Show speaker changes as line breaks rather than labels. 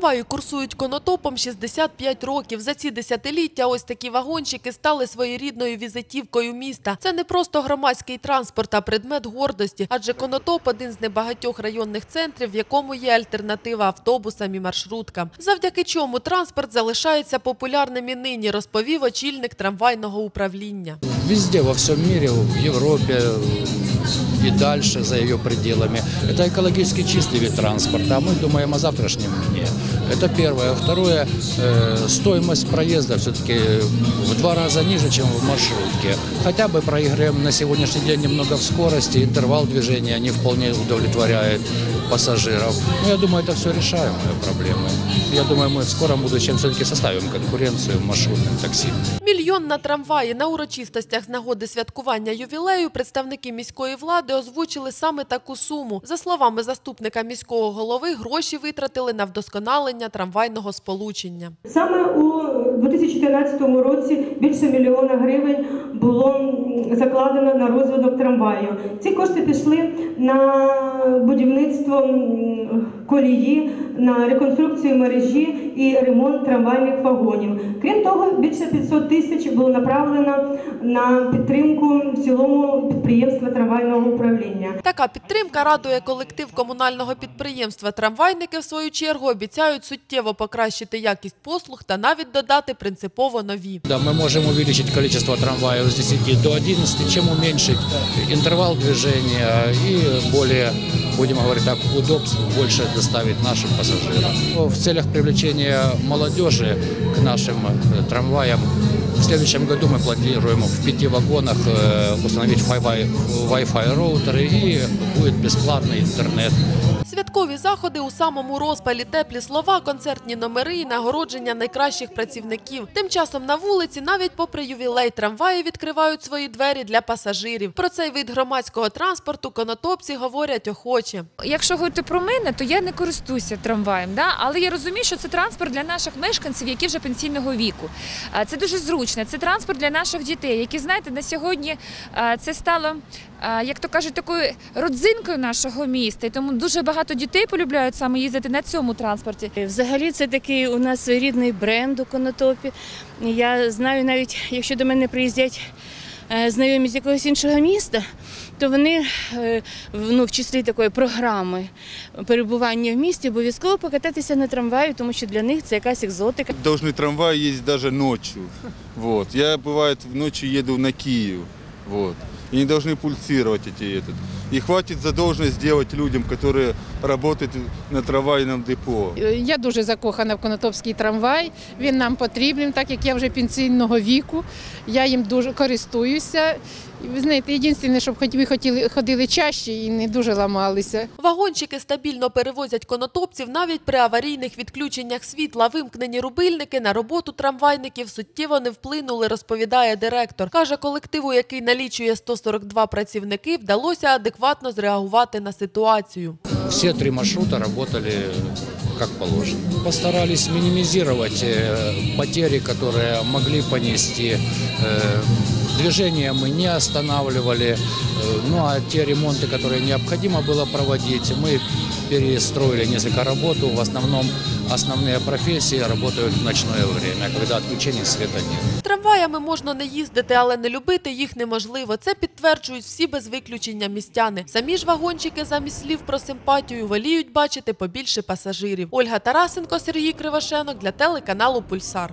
Трамваї курсують конотопом 65 років. За ці десятиліття ось такі вагончики стали своєрідною візитівкою міста. Це не просто громадський транспорт, а предмет гордості. Адже конотоп один з небагатьох районних центрів, в якому є альтернатива автобусам і маршруткам. Завдяки чому транспорт залишається популярним і нині, розповів очільник трамвайного управління.
Везде, во всем мире, в Европе и дальше, за ее пределами. Это экологически чистый вид транспорта, а мы думаем о завтрашнем дне. Это первое. Второе, э, стоимость проезда все-таки в два раза ниже, чем в маршрутке. Хотя бы проиграем на сегодняшний день немного в скорости, интервал движения не вполне удовлетворяет пассажиров. Но я думаю, это все решаемые проблемы. Я думаю, мы в скором будущем все-таки составим конкуренцию маршрутным такси.
Мільйон на трамваї на урочистостях з нагоди святкування ювілею представники міської влади озвучили саме таку суму. За словами заступника міського голови, гроші витратили на вдосконалення трамвайного сполучення.
Саме у 2014 році більше мільйона гривень було закладено на розвиток трамваю. Ці кошти пішли на будівництво колії, на реконструкцію мережі і ремонт трамвайних вагонів. Крім того, більше 500 тисяч було направлено на підтримку в цілому підприємства трамвайного управління.
Така підтримка радує колектив комунального підприємства. Трамвайники, в свою чергу, обіцяють суттєво покращити якість послуг та навіть додати принципово нові.
Да, мы можем увеличить количество трамваев с 10 до 11, чем уменьшить интервал движения и более, будем говорить так, удобств больше доставить нашим пассажирам. В целях привлечения молодежи к нашим э, трамваям в следующем году мы планируем в пяти вагонах э, установить Wi-Fi роутеры и будет бесплатный интернет
Святкові заходи у самому розпалі, теплі слова, концертні номери і нагородження найкращих працівників. Тим часом на вулиці, навіть попри ювілей, трамваї відкривають свої двері для пасажирів. Про цей вид громадського транспорту конотопці говорять охоче.
Якщо говорити про мене, то я не користуюся трамваєм, да? але я розумію, що це транспорт для наших мешканців, які вже пенсійного віку. Це дуже зручно. Це транспорт для наших дітей, які знаєте, на сьогодні це стало, як то кажуть, такою родзинкою нашого міста. І тому дуже багато дітей полюбляють саме їздити на цьому транспорті.
Взагалі це такий у нас рідний бренд у конотопі. Я знаю, навіть якщо до мене приїздять е, знайомі з якогось іншого міста, то вони е, в- ну, в числі такої програми перебування в місті обов'язково покататися на трамваї, тому що для них це якась екзотика.
Должны трамваи ездить даже ночью. Вот. Я, бывает, ночью еду на Киев. Вот. И не должны пульсировать эти этот. И хватит задолженность сделать людям, которые работают на трамвайном депо.
Я дуже закохана в Конотопський трамвай. Він нам потрібен, так як я вже пенсійного віку. Я їм дуже користуюся. Ви знаєте, єдине, щоб хоч ви хотіли ходили чаще і не дуже ламалися.
Вагончики стабільно перевозять конотопців навіть при аварійних відключеннях світла. Вимкнені рубильники на роботу трамвайників суттєво не вплинули, розповідає директор. Каже, колективу, який налічує 142 працівники, вдалося адекватно зреагувати на ситуацію.
Все три маршрута работали как положено. Постарались минимизировать э, потери, которые могли понести. Э, Движение мы не останавливали. Э, Ну а те ремонты, которые необходимо было проводить, мы перестроили несколько работу. В основном основные профессии работают в ночное время, когда отключений света нет.
Трамваями можна не їздити, але не любити їх неможливо. Це підтверджують всі без виключення містяни. Самі ж вагончики замість слів про симпатію воліють бачити побільше пасажирів. Ольга Тарасенко, Сергій Кривошенок для телеканалу Пульсар.